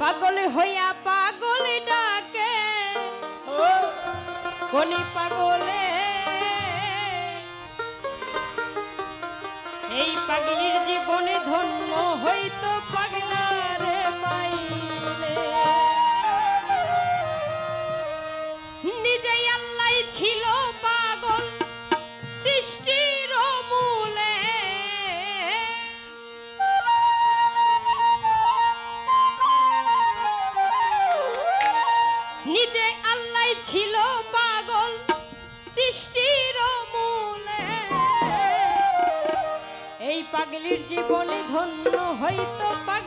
পাগল হইয়া পাগল ডাকে। কনি পাগলে? এই পাগলির জীবনে ধন্য হইতো পাগলারে পাইলে নিজেই আল্লাহ ছিল পাগলির জীবনে ধন্য হইতো পা